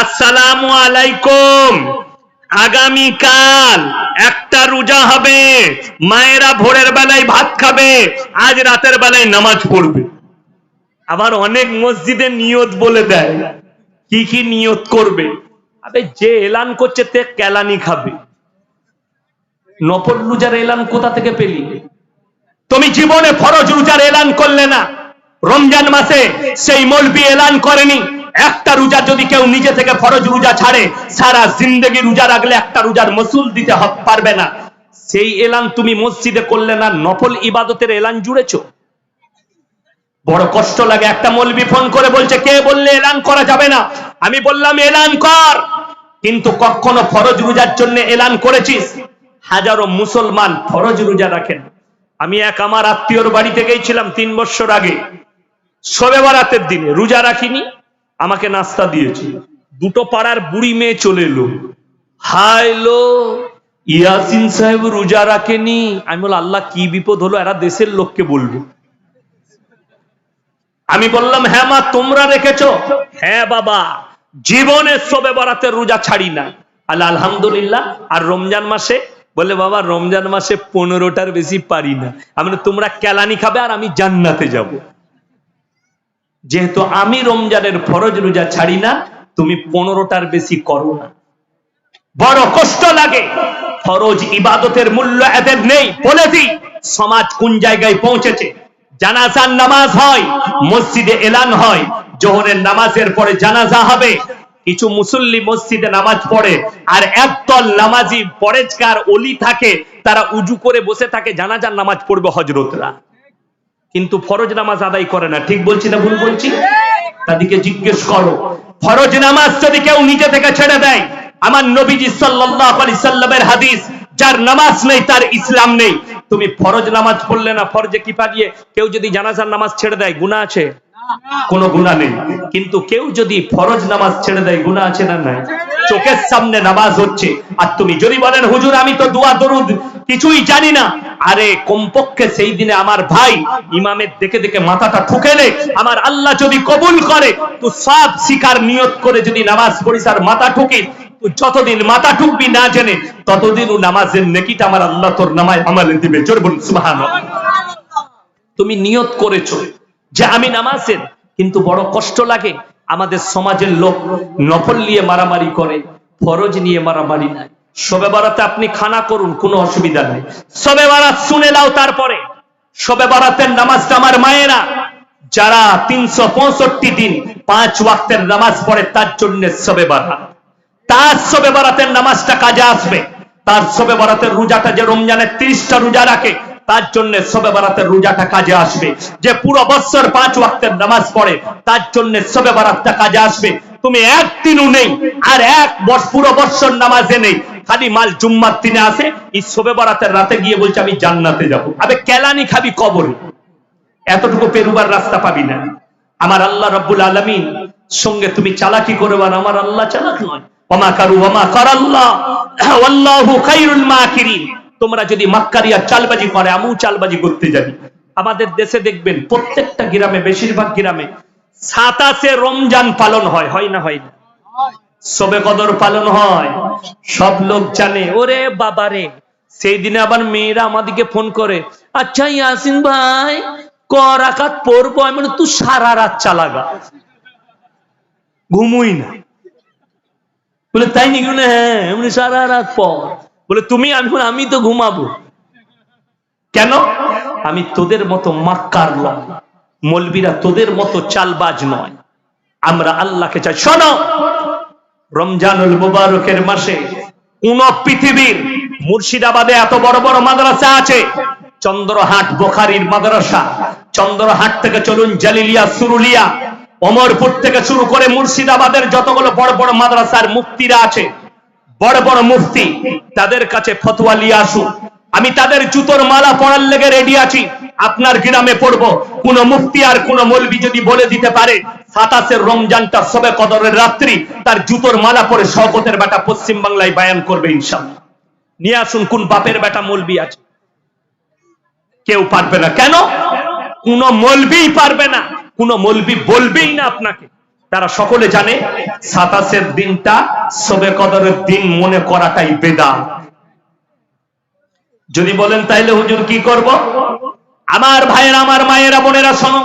আসসালামু আলাইকুম। আগামীকাল একটা রোজা হবে, মায়েরা ভোরের বেলায় ভাত খাবে, আজ রাতের বেলায় নামাজ পড়বে। আবার অনেক মসজিদে নিয়ত বলে দেয়, কি কি নিয়ত করবে? আবে যে এলান করছে তে কেলানি খাবে। নফল রোজার এলান কোথা থেকে পেলি? তুমি জীবনে ফরজ রোজার এলান করলে না। রমজান মাসে সেই মলবি এলান করেনি। একটা রোজা যদি কেউ নিজে থেকে ফরজ রোজা ছাড়ে, সারা জিন্দগি রোজা রাখলে একটা রোজার মসুল দিতে পারবে না। সেই এলান তুমি মসজিদে করলে না, নফল ইবাদতের এলান জুড়েছো? বড় কষ্ট লাগে, একটা মলবি ফোন করে বলছে, কে বললে এলান করা যাবে না? আমি বললাম, এলান কর। কিন্তু কখনো ফরজ রোজার জন্য এলান করেছিস? হাজারো মুসলমান ফরজ রোজা রাখেন। আমি এক আমার আত্মীয়র বাড়িতে গেছিলাম তিন বছর আগে। সবে বরাতের দিনে রোজা রাখিনি। আমাকে নাস্তা দিয়েছে। দুটো পাড়ার বুড়ি মেয়ে চলে এলো। হাই লো, ইয়াসিন সাহেব রোজা রাখেনি। আমি বল আল্লাহ কি বিপদ হলো? এরা দেশের লোককে বলব। আমি বললাম হ্যাঁ মা, তোমরা রেখেছ। হ্যাঁ বাবা জীবনে সবে বরাতের রোজা ছাড়ি না। আল্লাহ আলহামদুলিল্লাহ, আর রমজান মাসে? বলে বাবা, রমজান মাসে পনেরোটার বেশি পারি না। আমি তোমরা কেলানি খাবে আর আমি জান্নাতে যাব। যেহেতু আমি রমজানের ফরজ রোজা ছাড়ি না, তুমি পনেরোটার বেশি করো না। বড় কষ্ট লাগে। ফরজ ইবাদতের মূল্য এদের নেই, বলে দিই সমাজ কোন জায়গায় পৌঁছেছে? জানাজার নামাজ হয়, মসজিদে এলান হয়, জোহরের নামাজের পরে জানাজা হবে। কিছু মুসল্লি মসজিদে নামাজ পড়ে, আর একদল নামাজি পরেজকার অলি থাকে, তারা উজু করে বসে থাকে, জানাজার নামাজ পড়বে হজরতরা কিন্তু ফরজ নামাজ আদায় করে না। ঠিক বলছি না ভুল বলছি? তাদেরকে জিজ্ঞেস করো। ফরজ নামাজ যদি কেউ নিজে থেকে ছেড়ে দেয়, আমার নবীজি সাল্লাল্লাহু আলাইহি সাল্লামের হাদিস, যার নামাজ নেই, তার ইসলাম নেই। তুমি ফরজ নামাজ পড়লে না, ফরজে কি পারিয়ে কেউ যদি জানাজার নামাজ ছেড়ে দেয়, গুনাহ আছে? কোনো গুনাহ নেই। কিন্তু কেউ যদি ফরজ নামাজ ছেড়ে দেয়, গুনাহ আছে না নাই? চোখের সামনে নামাজ হচ্ছে। আর তুমি যদি বলেন, হুজুর, আমি তো দোয়া, দরুদ কিছুই জানি না। আরে, কমপক্ষে সেই দিনে আমার ভাই ইমামের দেখে দেখে মাথাটা ঠুকেলে আমার আল্লাহ যদি কবুল করে তো সব শিকার নিয়ত করে যদি নামাজ পড়িস আর মাথা ঠুকিস যতদিন মাথা ঠুকবি না জেনে ততদিন ও নামাজের নেকিটা আমার আল্লাহ তোর নামায় আমালে দিবে। জোর বলুন, সুবহানাল্লাহ। তুমি নিয়ত করেছ যে আমি নামাজের, কিন্তু বড় কষ্ট লাগে। আমাদের সমাজের লোক নফল নিয়ে মারামারি করে, ফরজ নিয়ে মারামারি নাই। সবে বারাতে আপনি খানা করুন, কোনো অসুবিধা নেই। সবে বারাত শুনে নাও তারপরে। সবে বারাতের নামাজটা আমার মায়েরা। যারা তিনশো পঁয়ষট্টি দিন পাঁচ ওয়াক্তের নামাজ পড়ে, তার জন্য সবে বারাত। তার সবে বরাতের নামাজটা কাজে আসবে। তার সবে বরাতের রোজাটা যে রমজানের তিরিশটা রোজা রাখে, তার জন্য সবে বরাতের রোজাটা কাজে আসবে। যে পুরো বছর পাঁচ ওয়াক্তের নামাজ পড়ে, তার জন্য সবে বরাতটা কাজে আসবে। তুমি একদিনও নেই, আর এক পুরো বছর নামাজে নেই। খালি মাল জুম্মার দিনে আসে, এই সবে বরাতের রাতে গিয়ে বলছে, আমি জান্নাতে যাব। আবে কেলানি খাবি কবরে। এতটুকু পেরুবার রাস্তা পাবি না। আমার আল্লাহ রব্বুল আলমিন সঙ্গে তুমি চালাকি করবে আর আমার আল্লাহ চালাক নয়। ওমা কারু, ওমা করাল্লাহ। আল্লাহু খাইরুল মাকিরিন। তোমরা যদি মাক্কারিয়া চালবাজি করে, আমিও চালবাজি করতে যাবি। আমাদের দেশে দেখবেন, প্রত্যেকটা গ্রামে, বেশিরভাগ গ্রামে সাতাশে রমজান পালন হয় হয় না হয় না? সবে কদর পালন হয়। সব লোক জানে ওরে বাবারে। সেই দিনে আবার মেয়েরা আমাদেরকে ফোন করে আচ্ছা ইয়াসিন ভাই কর আকাত পড়ব? আমি তুই সারা রাত চালাগা। ঘুমুই না। বলে তাই নাকি? বলে, হ্যাঁ এমনি সারা রাত পর। বলে তুমি আমি আমি তো ঘুমাবো। কেন? আমি তোদের মতো মাক্কার নয় মলবিরা তোদের মতো চালবাজ নয়। আমরা আল্লাহকে চাই। শোনো! রমজানুল মুবারকের মাসে কোন পৃথিবীর মুর্শিদাবাদে এত বড় বড় মাদ্রাসা আছে। চন্দ্রহাট বোখারির মাদ্রাসা। চন্দ্রহাট থেকে চলুন জালিলিয়া, সুরুলিয়া, অমরপুর থেকে শুরু করে মুর্শিদাবাদের যতগুলো বড় বড় মাদ্রাসার মুফতিরা আছে, বড় বড় মুফতি, তাদের কাছে ফতোয়া নিয়ে আসুন। আমি তাদের জুতোর মালা পড়ার লেগে রেডি আছি। আপনার গ্রামে পড়ব। কোন মুফতি আর কোন মলবি যদি বলে দিতে পারে, সাতাশের রমজানটা সবে কদরের রাত্রি, তার জুতোর মালা পরে শওকতের বেটা পশ্চিম বাংলায় বায়ান করবে ইনশাল্লাহ। নিয়ে আসুন, কোন বাপের বেটা মলবি আছে? কেউ পারবে না। কেন? কোন মলবি পারবে না। কোন মলবি বলবেই না আপনাকে। তারা সকলে জানে, সাতাশের দিনটা সবে কদরের দিন মনে করাটাই বেদা যদি বলেন তাইলে হুজুর কি করব? আমার ভাইয়েরা আমার মায়েরা বোনেরা শোনো।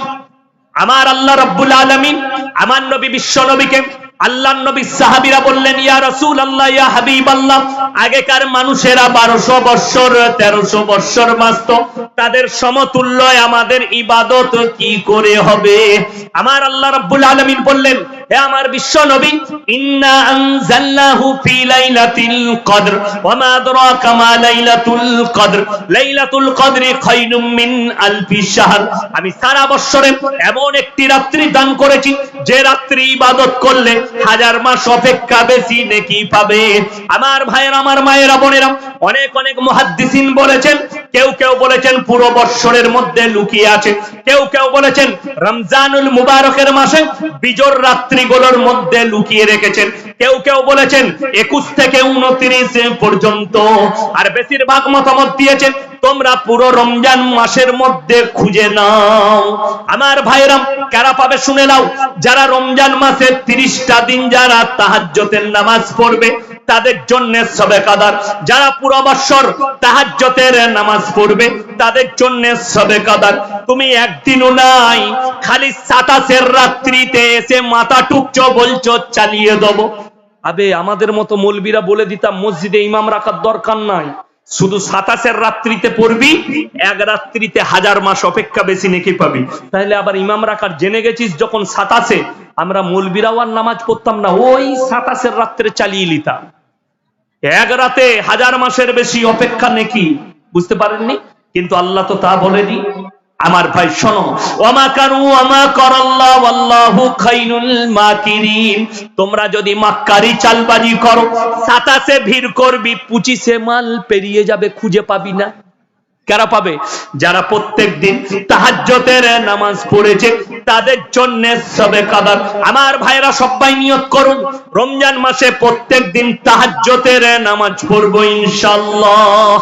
আমার আল্লাহ রব্বুল আলমিন আমার নবী বিশ্ব নবীকে আল্লাহ নবী সাহাবিরা বললেন, ইয়া রসুল আল্লাহ ইয়া হাবিব আল্লাহ আগেকার মানুষেরা বারোশো বৎসর, তেরোশো বৎসর বাঁচত। তাদের সমতুল্য আমাদের ইবাদত কি করে হবে? আমার আল্লাহ রব্বুল আলমিন বললেন, হে আমার বিশ্ব নবী, ইন্না ফি লাইলাতিল কদর, ওয়া মা আদরাকা মা লাইলাতুল কদর। লাইলাতুল মিন আলফি শাহর। আমি সারা বছরে এমন একটি রাত্রি দান করেছি যে রাত্রি ইবাদত করলে হাজার মাস অপেক্ষা বেশি নেকি পাবে? আমার ভাইয়ের, আমার মায়েরা, বোনেরা অনেক অনেক মুহাদ্দিসিন বলেছেন কেউ কেউ বলেছেন পুরো বৎসরের মধ্যে লুকিয়ে আছে। কেউ কেউ বলেছেন রমজানুল মুবারকের মাসে বিজোর রাত্রিগুলোর মধ্যে লুকিয়ে রেখেছেন। কেউ কেউ বলেছেন একুশ থেকে উনত্রিশ পর্যন্ত। আর বেশিরভাগ মতামত দিয়েছেন, তোমরা পুরো রমজান মাসের মধ্যে খুঁজে নাও। আমার ভাইরাম কারা পাবে শুনে নাও। যারা রমজান মাসে তিরিশটা দিন যারা তাহাজ্জতের নামাজ পড়বে তাদের জন্য সবে কাদার। যারা পুরো বৎসর তাহাজ্জতের নামাজ পড়বে, তাদের জন্য সবে কাদার। তুমি একদিনও নাই, খালি সাতাশের রাত্রিতে এসে মাথা টুকছো, বলছো, চালিয়ে দেবো। আবে, আমাদের মতো মৌলবীরা বলে দিতাম, মসজিদে ইমাম রাখার দরকার নাই। শুধু সাতাশের রাত্রিতে পড়বি, এক রাত্রিতে হাজার মাস অপেক্ষা বেশি নেকি পাবি। তাহলে আবার ইমাম রাখার জেনে গেছিস, যখন সাতাশে আমরা মৌলবীরাও নামাজ পড়তাম না, ওই সাতাশের রাত্রে চালিয়ে নিতাম। এক রাতে হাজার মাসের বেশি অপেক্ষা নেকি? বুঝতে পারেননি? কিন্তু আল্লাহ তো তা বলেনি। আমার ভাই, শোনো তোমরা যদি মাক্কারি চালবাজি করো, সাতাশে ভিড় করবি, পঁচিশে মাল পেরিয়ে যাবে, খুঁজে পাবি না। কারা পাবে? যারা প্রত্যেক দিন তাহাজ্জতের নামাজ পড়েছে, তাদের জন্য সবে কাদার আমার ভাইরা সবাই নিয়ত করুন, রমজান মাসে প্রত্যেক দিন তাহাজ্জতের নামাজ পড়ব ইনশাল্লাহ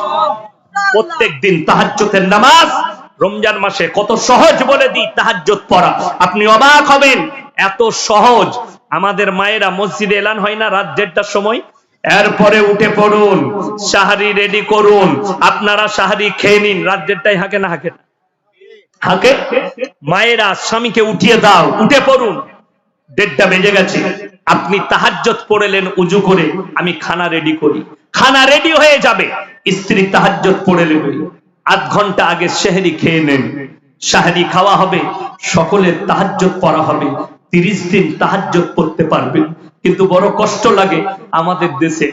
প্রত্যেক দিন তাহাজ্জতের নামাজ রমজান মাসে কত সহজ বলে দিই তাহাজ্জত পড়া। আপনি অবাক হবেন, এত সহজ। আমাদের মায়েরা মসজিদে এলান হয় না, রাত দেড়টার সময়। এরপরে উঠে পড়ুন সাহারি রেডি করুন। আপনারা সাহারি খেয়ে নিন দেড়টায় হাঁকে না হাঁকে না। হাঁকে? মায়েরা, স্বামীকে উঠিয়ে দাও, উঠে পড়ুন। দেড়টা বেজে গেছে। আপনি তাহাজ্জত পড়েলেন, উজু করে। আমি খানা রেডি করি। খানা রেডি হয়ে যাবে। স্ত্রী তাহাজ্জত পড়ে নেবে আধ ঘণ্টা আগে সেহরি খেয়ে নেন। সাহারি খাওয়া হবে, সকলের তাহাজ্জত পড়া হবে। তিরিশ দিন তাহাজ্জত পড়তে পারবেন কিন্তু বড় কষ্ট লাগে আমাদের দেশে।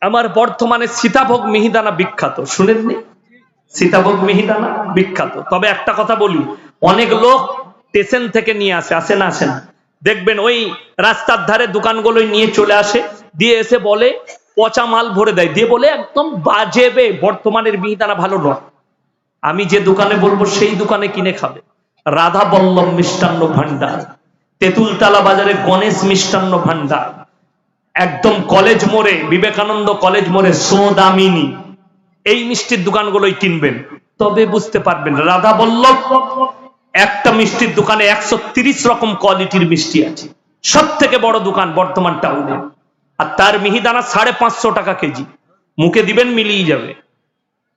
আমার বর্তমানে সীতাভোগ মিহিদানা বিখ্যাত। শুনেননি? সীতাভোগ মিহিদানা বিখ্যাত। তবে একটা কথা বলি, অনেক লোক স্টেশন থেকে নিয়ে আসে আসে না আসে না। দেখবেন ওই রাস্তার ধারে দোকানগুলোই নিয়ে চলে আসে, দিয়ে এসে বলে, পচা মাল ভরে দেয়। দিয়ে বলে, একদম বাজেবে বর্তমানের মিহিদানা ভালো নয়। আমি যে দোকানে বলব, সেই দোকানে কিনে খাবে। রাধা বল্লভ মিষ্টান্ন ভান্ডার। তেঁতুলতলা বাজারে গণেশ মিষ্টান্ন ভান্ডার। একদম কলেজ মোড়ে, বিবেকানন্দ কলেজ মোড়ে সোদামিনী। এই মিষ্টির দোকানগুলোই কিনবেন। তবে বুঝতে পারবেন, রাধা বল্লভ, একটা মিষ্টির দোকানে একশো রকম কোয়ালিটির মিষ্টি আছে। সব থেকে বড় দোকান বর্তমান টাউনে। আর তার মিহিদানা সাড়ে পাঁচশো টাকা কেজি। মুখে দিবেন, মিলিয়ে যাবে।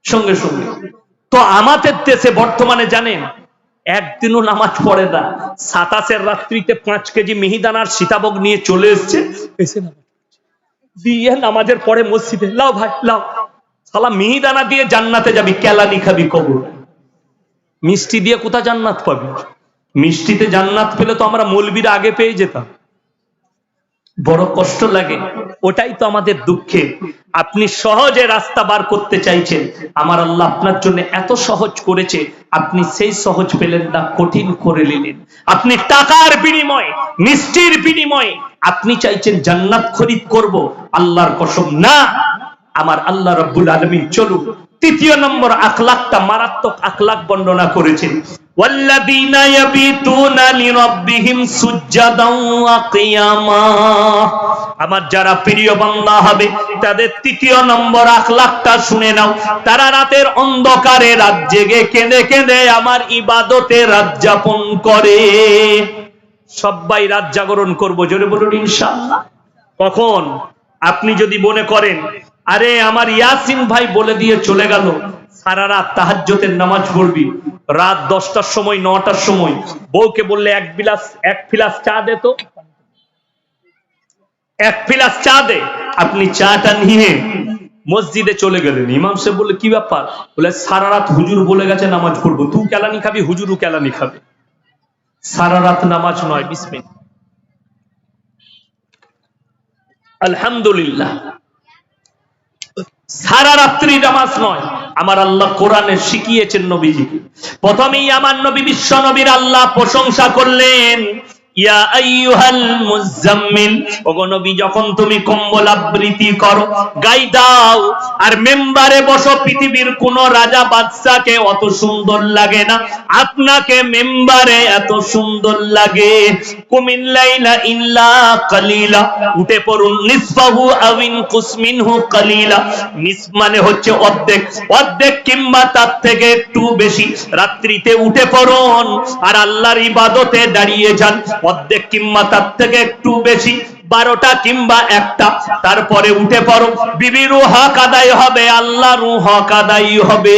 সঙ্গে সঙ্গে। তো আমাদের দেশে বর্তমানে জানেন একদিনও নামাজ পড়ে না। সাতাশের রাত্রিতে পাঁচ কেজি মিহিদানার সীতাভোগ নিয়ে চলে এসছে, এসে দিয়ে নামাজের পরে মসজিদে, লাও ভাই, লাও। সালা মিহিদানা দিয়ে জান্নাতে যাবি, কেলানি খাবি কবর। মিষ্টি দিয়ে কোথা জান্নাত পাবি? মিষ্টিতে জান্নাত পেলে তো আমরা মলবির আগে পেয়ে যেতাম। বড় কষ্ট লাগে, ওটাই তো আমাদের দুঃখে। আপনি সহজে রাস্তা বার করতে চাইছেন, আমার আল্লাহ আপনার জন্য এত সহজ করেছে, আপনি সেই সহজ পেলেন না, কঠিন করে নিলেন। আপনি টাকার বিনিময়, মিষ্টির বিনিময়, আপনি চাইছেন জান্নাত খরিদ করব, আল্লাহর কসম না আমার আল্লাহ রব্বুল আলমী চলুন, তৃতীয় নম্বর আখলাকটা মারাত্মক আখলাক বর্ণনা করেছেন। আমার যারা প্রিয় হবে, তাদের তৃতীয় নম্বর আখলাখটা শুনে নাও। তারা রাতের অন্ধকারে রাত জেগে কেঁদে কেঁদে আমার ইবাদতে রাত যাপন করে। সবাই রাত জাগরণ করব, জোরে বলুন ইনশাল কখন? আপনি যদি মনে করেন আরে আমার ইয়াসিন ভাই বলে দিয়ে চলে গেল, সারা রাত তাহাজ্জতের নামাজ পড়বি। রাত দশটার সময়, নটার সময়। বউকে বললে, এক বিলাস এক ফিলাস চা দে তো। এক ফিলাস চা দে। আপনি চাটা নিয়ে মসজিদে চলে গেলেন। ইমাম সাহেব বললে, কি ব্যাপার? বলে, সারা রাত হুজুর বলে গেছে, নামাজ পড়ব। তুই কেলানি খাবি, হুজুরও কেলানি খাবে। সারা রাত নামাজ নয় বিসমিল আলহামদুলিল্লাহ। সারা রাত্রি নামাজ নয়। আমার আল্লাহ কোরআনে শিখিয়েছেন নবীজিকে। প্রথমেই আমার নবী বিশ্ব নবীর আল্লাহ প্রশংসা করলেন। ইয়া আইয়ুহাল মুজাম্মিল ওগো নবী, যখন তুমি কম্বল আবৃত্তি করো, গাই দাও। আর মেম্বারে বসো, পৃথিবীর কোন রাজা বাদশাকে অত সুন্দর লাগে না। আপনাকে মেম্বারে এত সুন্দর লাগে। কুমিন লাইলা ইল্লা কালিলা, উঠে পড়ুন, নিসফাহু আবিন কুসমিনহু কালিলা। নিস মানে হচ্ছে অর্ধেক। অর্ধেক কিংবা তার থেকে একটু বেশি। রাত্রিতে উঠে পড়ুন, আর আল্লাহর ইবাদতে দাঁড়িয়ে যান। অর্ধেক কিংবা তার থেকে একটু বেশি, বারোটা কিংবা একটা। তারপরে উঠে পড়ো। বিবিরু হক আদায় হবে আল্লাহরু হক আদায় হবে।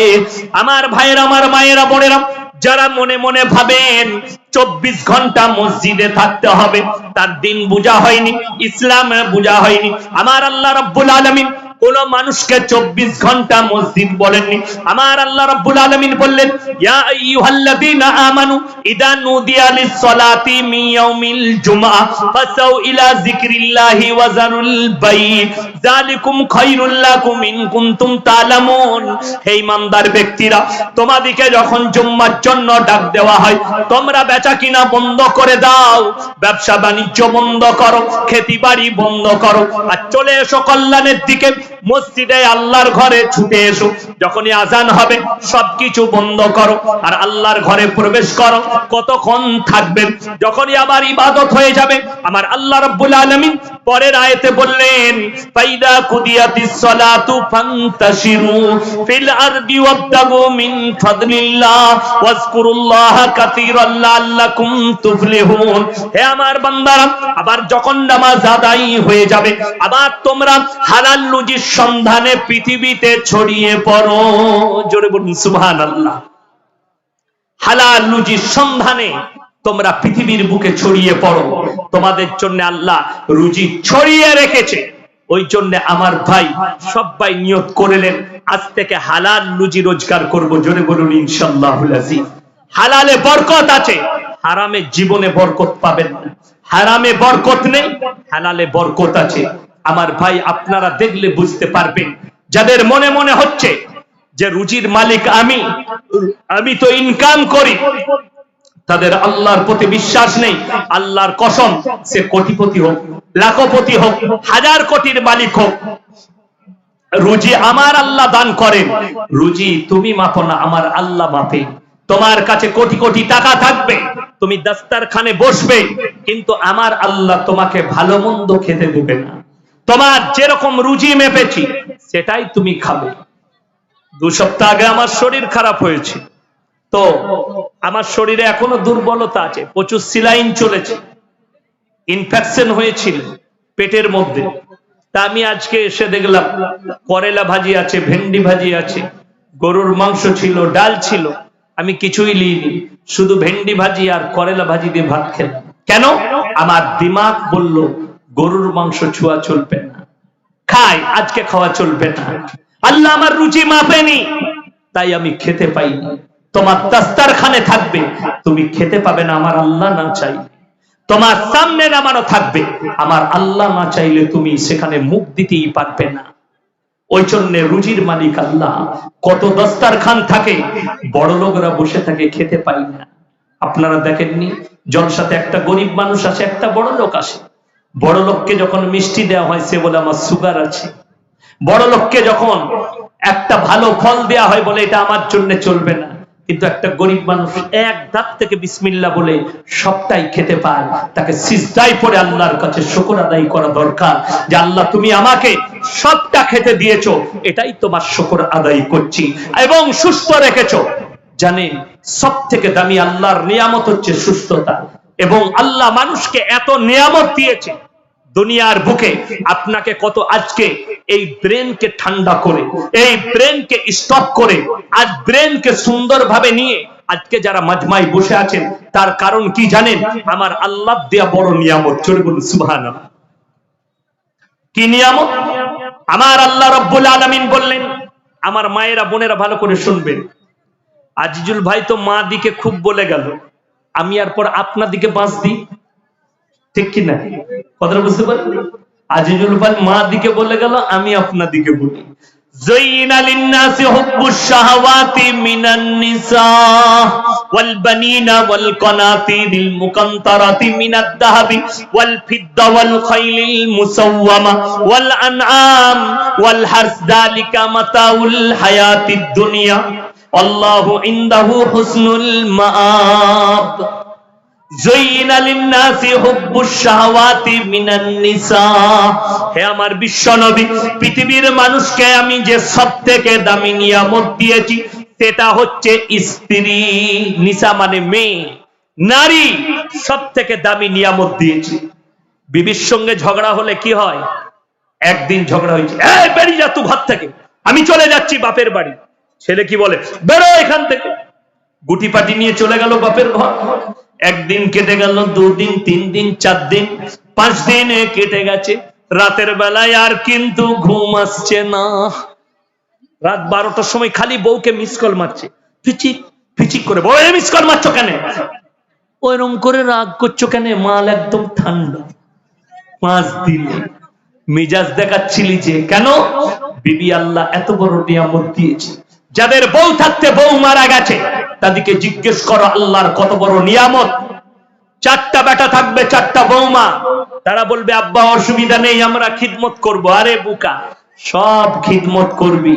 আমার ভাইয়ের, আমার মায়েরা, বোনেরা, যারা মনে মনে ভাবেন চব্বিশ ঘণ্টা মসজিদে থাকতে হবে, তার দিন বোঝা হয়নি, ইসলাম বোঝা হয়নি। আমার আল্লাহ রব্বুল আলমিন কোন মানুষকে চব্বিশ ঘণ্টা মসজিদ বলেননি। আমার আল্লাহ বললেন ব্যক্তিরা, তোমাদিকে যখন জুম্মার জন্য ডাক দেওয়া হয়, তোমরা বেচা কিনা বন্ধ করে দাও। ব্যবসা বাণিজ্য বন্ধ করো খেতি বাড়ি বন্ধ করো। আর চলে এসো কল্যাণের দিকে। মসজিদে আল্লাহর ঘরে ছুটে এসো। যখনই আজান হবে, সবকিছু বন্ধ করো আর আল্লাহর ঘরে প্রবেশ করো। কতক্ষণ থাকবেন যখনই আবার ইবাদত হয়ে যাবে, আমার আল্লাহ রাব্বুল আলামিন পরের আয়াতে বললেন, ফাইদা কুদিয়াতিস সালাতু ফান্তাশিরু ফিল আরদি মিন ফাদলিল্লাহ ওয়াজকুরুল্লাহা লাআল্লাকুম তুফলিহুন। হে আমার বান্দারা, আবার যখন নামাজ আদায় হয়ে যাবে, আবার তোমরা হালাল রুজির সন্ধানে পৃথিবীতে ছড়িয়ে পড়ো। জোরে বলুন, সুবহানাল্লাহ। হালাল রুজির সন্ধানে তোমরা পৃথিবীর বুকে ছড়িয়ে পড়ো। তোমাদের জন্য আল্লাহ রুজি ছড়িয়ে রেখেছে। ওই জন্য আমার ভাই সবাই নিয়ত করলেন আজ থেকে হালাল রুজি রোজগার করব। জোরে বলুন, ইনশাআল্লাহুল আজিজ হালালে বরকত আছে, হারামে জীবনে বরকত পাবেন হারামে বরকত নেই, হালালে বরকত আছে। আমার ভাই আপনারা দেখলে বুঝতে পারবেন। যাদের মনে মনে হচ্ছে যে রুজির মালিক আমি আমি তো ইনকাম করি, তাদের আল্লাহর প্রতি বিশ্বাস নেই, আল্লাহর কসম, সে কোটিপতি হোক, লাখপতি হোক, হাজার কোটির মালিক হোক, রুজি আমার আল্লাহ দান করেন। রুজি তুমি মাপো না, আমার আল্লাহ মাপে। তোমার কাছে কোটি কোটি টাকা থাকবে, তুমি দাস্তারখানে বসবে, কিন্তু আমার আল্লাহ তোমাকে ভালো মন্দ খেতে দেবে না। তোমার যেরকম রুজি মেপেছি, সেটাই তুমি খাবে। দু সপ্তাহ আগে আমার শরীর খারাপ হয়েছে। তো আমার শরীরে এখনও দুর্বলতা আছে, প্রচুর সিলাইন চলেছে ইনফেকশন হয়েছিল পেটের মধ্যে। তা আমি আজকে এসে দেখলাম, করেলা ভাজি আছে, ভেন্ডি ভাজি আছে, গরুর মাংস ছিল, ডাল ছিল, আমি কিছুই লিইনি শুধু ভেন্ডি ভাজি আর করেলা ভাজি দিয়ে ভাত খেলাম। কেন? আমার দিমাগ বলল গরুর মাংস ছোঁয়া চলবে না। খাই, আজকে খাওয়া চলবে না। আল্লাহ আমার রুচি মাপেনি, তাই আমি খেতে পাই না। তোমার দাস্তারখানে থাকবে, তুমি খেতে পাবে না, আমার আল্লাহ না চাইলে। তোমার সামনে নামানো থাকবে, আমার আল্লাহ না চাইলে তুমি সেখানে মুখ দিতেই পারবে না। ওই জন্য রুজির মালিক আল্লাহ, কত দস্তার খান থাকে, বড় লোকরা বসে থাকে, খেতে পাই না। আপনারা দেখেননি, জলসাতে একটা গরিব মানুষ আছে একটা বড় লোক আসে। বড় লোককে যখন মিষ্টি দেওয়া হয়, সে বলে, আমার সুগার আছে। বড় লোককে যখন একটা ভালো ফল দেয়া হয় বলে, এটা আমার জন্য চলবে না। কিন্তু একটা গরিব মানুষ এক দাঁত থেকে বিসমিল্লা বলে সবটাই খেতে পায়। তাকে সিজদাই পরে আল্লাহর কাছে শুকর আদায় করা দরকার যে, আল্লাহ, তুমি আমাকে সবটা খেতে দিয়েছ, এটাই তোমার শুকর আদায় করছি এবং সুস্থ রেখেছো। জানেন সব থেকে দামি আল্লাহর নিয়ামত হচ্ছে সুস্থতা। এবং আল্লাহ মানুষকে এত নিয়ামত দিয়েছে দুনিয়ার বুকে আপনাকে কত আজকে এই ব্রেনকে ঠান্ডা করে, এই ব্রেনকে স্টপ করে আজ ব্রেনকে সুন্দরভাবে নিয়ে আজকে যারা মাজমাই বসে আছেন, তার কারণ কি জানেন? আমার আল্লাহ দেয়া বড় নিয়ামত চলে বলুন সুবহান কি নিয়ামত? আমার আল্লাহ রব্বুল আলামিন বললেন, আমার মায়েরা, বোনেরা ভালো করে শুনবেন। আজিজুল ভাই তো মা দিকে খুব বলে গেল। আমি আর পর আপনার দিকে বাঁচ দিই ঠিক কি না কথাটা বুঝতে পারেন আজিজুল ভাই মা দিকে বলে গেল আমি আপনার দিকে বলি زين للناس حب الشهوات من النساء والبنين والقناطير المقنطرة من الذهب والفضة والخيل المسومة والأنعام والحرث ذلك متاع الحياة الدنيا আল্লাহু ইনদাহু হুসনুল পৃথিবীর মানুষকে আমি যে সবথেকে দামি নিয়ামত দিয়েছি, সেটা হচ্ছে স্ত্রী। নিসা মানে মেয়ে। নারী সব থেকে দামি নিয়ামত দিয়েছি। বিবির সঙ্গে ঝগড়া হলে কি হয়? একদিন ঝগড়া হয়েছে। বেরিয়ে যা তু ঘর থেকে। আমি চলে যাচ্ছি বাপের বাড়ি। ছেলে কি বলে, বেরো এখান থেকে। গুটি পাটি নিয়ে চলে গেল বাপের ঘর। একদিন কেটে গেল, দুদিন তিন দিন চার দিন পাঁচ দিন কেটে গেছে। রাতের বেলায় আর কিন্তু ঘুম আসছে না। রাত বারোটার সময় খালি বউকে মিস কল মারছে। ফিচিক ফিচিক করে বউ মিস কল মারছো কেন? ওইরকম করে রাগ করছ কেন? মাল একদম ঠান্ডা। পাঁচ দিনে মিজাজ দেখাচ্ছিলি যে, কেন? বিবি আল্লাহ এত বড় নিয়ামত দিয়েছে। যাদের বউ থাকতে বউ মারা গেছে, তাদেরকে জিজ্ঞেস করো আল্লাহর কত বড় নিয়ামত। চারটা বেটা থাকবে, চারটা বৌমা তারা বলবে, আব্বা, অসুবিধা নেই, আমরা খিদমত করব। আরে বুকা, সব খিদমত করবি।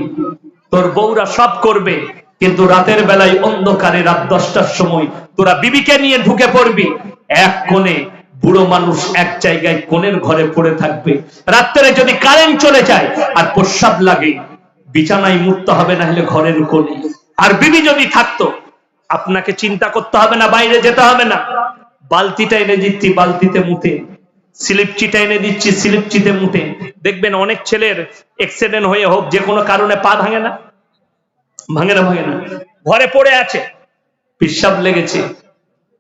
তোর বউরা সব করবে, কিন্তু রাতের বেলায় অন্ধকারে রাত দশটার সময় তোরা বিবিকে নিয়ে ঢুকে পড়বি। এক কোণে বুড়ো মানুষ এক জায়গায় কোণের ঘরে পড়ে থাকবে। রাত্রে যদি কারেন্ট চলে যায় আর প্রস্রাব লাগে বিছানায় মুক্ত হবে, না হলে ঘরের কোণে আর বিবি যদি থাকতো, আপনাকে চিন্তা করতে হবে না, বাইরে যেতে হবে না। বালতিটা এনে দিচ্ছি, বালতিতে মুতে। স্লিপচিটা এনে দিচ্ছি, স্লিপচিতে মুতে। দেখবেন অনেক ছেলের অ্যাক্সিডেন্ট হয়ে হোক, যে কোনো কারণে পা ভাঙে না। ভাঙে না ভাঙে না। ঘরে পড়ে আছে পিসাব লেগেছে।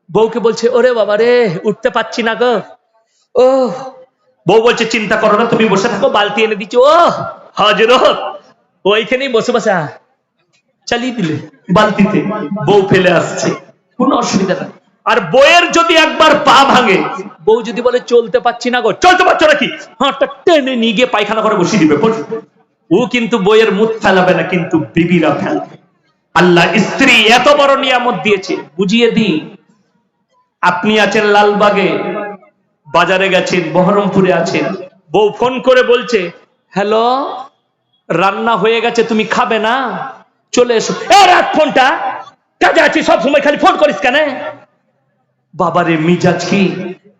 বউকে বলছে, ওরে বাবা রে, উঠতে পাচ্ছি না গো। ও বউ বলছে, চিন্তা করো না, তুমি বসে থাকো, বালতি এনে দিচ্ছি। ও হজরত ওইখানেই বসে বসে চালিয়ে দিলে, বালতিতে, বউ ফেলে আসছে। কোনো অসুবিধা নাই। আর বইয়ের যদি একবার পা ভাঙে, বউ যদি বলে, চলতে পাচ্ছি না গো। চলতে পারছ নাকি? টেনে নিয়ে গিয়ে পায়খানা করে বসিয়ে দিবে ও কিন্তু বইয়ের মুখ ফেলাবে না, কিন্তু বিবিরা ফেলবে। আল্লাহ স্ত্রী এত বড় নিয়ামত দিয়েছে। বুঝিয়ে দিই, আপনি আছেন লালবাগে, বাজারে গেছেন, বহরমপুরে আছেন। বউ ফোন করে বলছে, হ্যালো রান্না হয়ে গেছে, তুমি খাবে না? চলে এসো। এ রাখ ফোনটা, কাজে আছি, সব সময় খালি ফোন করিস কেন? বাবারে, মিজাজ কি?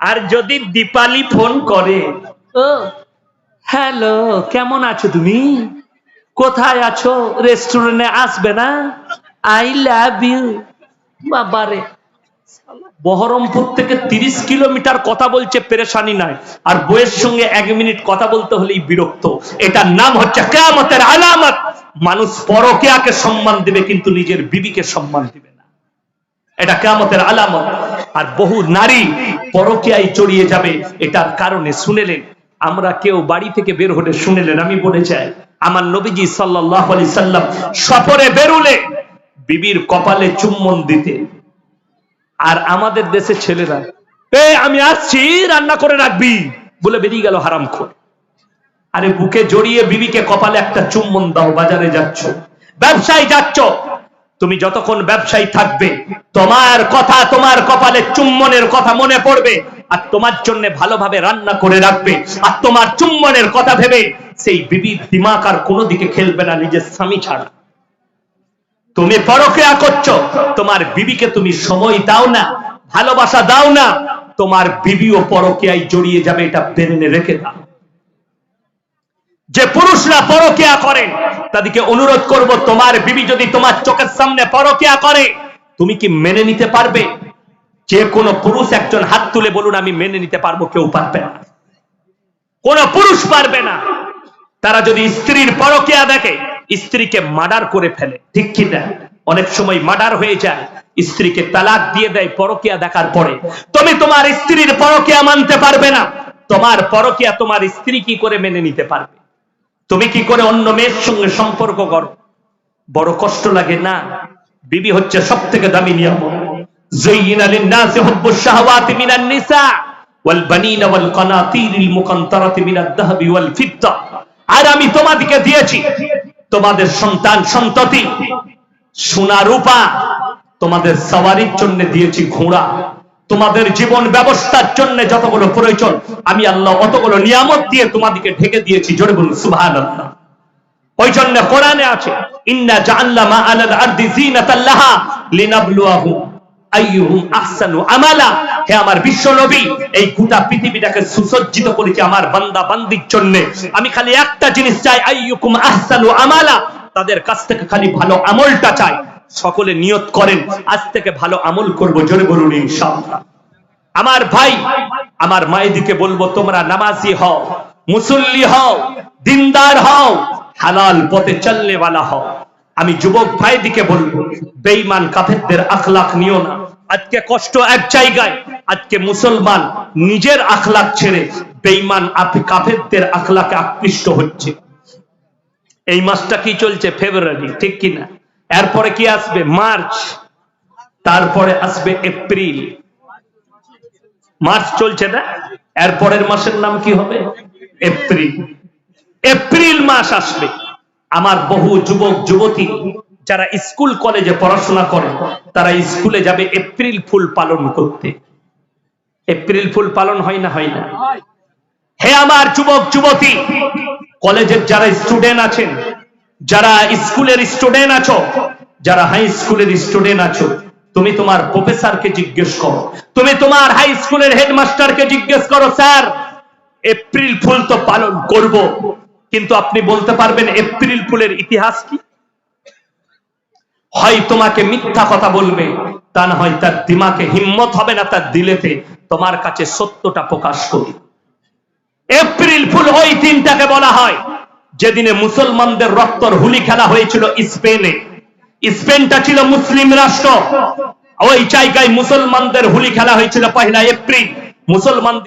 আর যদি দীপালি ফোন করে, ও, হ্যালো, কেমন আছো তুমি? কোথায় আছো? রেস্টুরেন্টে আসবে না? I love you. বাবারে বহরমপুর থেকে তিরিশ কিলোমিটার কথা বলছে, পেরেশানি নাই। আর বইয়ের সঙ্গে এক মিনিট কথা বলতে হলেই বিরক্ত। এটার নাম হচ্ছে কেয়ামতের আলামত। মানুষ পরকেয়াকে সম্মান দিবে, কিন্তু নিজের বিবিকে সম্মান দিবে না। এটা কেয়ামতের আলামত। আর বহু নারী পরকিয়ায় জড়িয়ে যাবে, এটার কারণে শুনেলেন। আমরা কেউ বাড়ি থেকে বের হলে শুনেলেন, আমি বলে চাই আমার নবীজি সাল্লাহ আলি সাল্লাম সফরে বেরুলে, বিবির কপালে চুম্বন দিতে আর আমাদের দেশে ছেলেরা, এ, আমি আসছি, রান্না করে রাখবি। বলে বেরিয়ে গেল হারাম খোর। আরে বুকে জড়িয়ে বিবিকে কপালে একটা চুম্বন দাও, বাজারে যাচ্ছ। ব্যবসায় যাচ্ছ। তুমি যতক্ষণ ব্যবসায়ী থাকবে, তোমার কথা তোমার কপালে চুম্বনের কথা মনে পড়বে, আর তোমার জন্য ভালোভাবে রান্না করে রাখবে, আর তোমার চুম্বনের কথা ভেবে সেই বিবির দিমাগ আর কোনো দিকে খেলবে না, নিজের স্বামী ছাড়া। তুমি পরকেয়া করছ। তোমার বিবিকে তুমি সময় দাও না, ভালোবাসা দাও না, তোমার বিবিও পরকেয়ায় জড়িয়ে যাবে, এটা বেরেনে রেখে দাও। যে পুরুষরা পরকেয়া করে, তাদেরকে অনুরোধ করব, তোমার বিবি যদি তোমার চোখের সামনে পরকেয়া করে, তুমি কি মেনে নিতে পারবে? যে কোনো পুরুষ একজন হাত তুলে বলুন, আমি মেনে নিতে পারব, কেউ পারবে না। কোন পুরুষ পারবে না। তারা যদি স্ত্রীর পরকিয়া দেখে স্ত্রীকে মার্ডার করে ফেলে ঠিক কি না অনেক সময় মার্ডার হয়ে যায় স্ত্রীকে তালাক দিয়ে দেয় পরকিয়া দেখার পরে তুমি তোমার স্ত্রীর পরকিয়া মানতে পারবে না তোমার পরকিয়া তোমার স্ত্রী কি করে মেনে নিতে পারবে তুমি কি করে অন্য মেয়ের সঙ্গে সম্পর্ক করো বড় কষ্ট লাগে না বিবি হচ্ছে সব থেকে দামি নিয়ামত زين للناس حب الشهوات من النساء والبنين والقناطير المقنطرة من الذهب والفضة আর আমি তোমাদেরকে দিয়েছি তোমাদের সন্তান সন্ততি, সোনা রূপা, তোমাদের সবারির জন্য দিয়েছি ঘোড়া, তোমাদের জীবন ব্যবস্থার জন্য যতগুলো প্রয়োজন, আমি আল্লাহ অতগুলো নিয়ামত দিয়ে তোমাদেরকে ঢেকে দিয়েছি, জোরে বলুন, সুবহানাল্লাহ। ওই জন্য কোরআনে আছে, ইন্না জাআল্লা মা আলাল আরদি জিনাতাল্লাহা লিনাবলুয়াহুম। তাদের কাছ থেকে খালি ভালো আমলটা চাই। সকলে নিয়ত করেন, আজ থেকে ভালো আমল করব জোরে বলুন আমার ভাই, আমার মায়েদিকে বলব, তোমরা নামাজি হও, মুসল্লি হও, দিনদার হও, হালাল পথে চলনে वाला হও। আমি যুবক ভাইদিকে বলব, বেঈমান কাফেরদের আখলাখ নিও না। আজকে কষ্ট এক জায়গায়, আজকে মুসলমান নিজের আখলাক ছেড়ে বেঈমান আপ- কাফেরদের আখলাকে আকৃষ্ট হচ্ছে। এই মাসটা কি চলছে? ফেব্রুয়ারি, ঠিক কি না? এরপরে কি আসবে? মার্চ, তারপরে আসবে এপ্রিল। মার্চ চলছে না? এরপরের মাসের নাম কি হবে? এপ্রিল। এপ্রিল মাস আসবে। আমার বহু যুবক, যুবতী যারা স্কুল, কলেজে পড়াশোনা করে, তারা স্কুলে যাবে এপ্রিল ফুল পালন করতে। এপ্রিল ফুল পালন হয় না হয় না? হে আমার যুবক, যুবতী, কলেজের যারা স্টুডেন্ট আছেন, যারা স্কুলের স্টুডেন্ট আছো, যারা হাই স্কুলের স্টুডেন্ট আছো, তুমি তোমার প্রফেসরকে জিজ্ঞেস করো। তুমি তোমার হাই স্কুলের হেডমাস্টারকে জিজ্ঞেস করো, স্যার, এপ্রিল ফুল তো পালন করব। কিন্তু আপনি বলতে পারবেন, এপ্রিল ফুলের ইতিহাস কি? হয় তোমাকে মিথ্যা কথা বলবে, তা না হয় তার দিমাকে হিম্মত হবে না তার দিলেতে তোমার কাছে সত্যটা প্রকাশ করি। এপ্রিল ফুল ওই দিনটাকে বলা হয়। যেদিনে মুসলমানদের রক্তর হুলি খেলা হয়েছিল স্পেনে। স্পেনটা ছিল মুসলিম রাষ্ট্র। ওই জায়গায় মুসলমানদের হুলি খেলা হয়েছিল পহেলা এপ্রিল। মুসলমান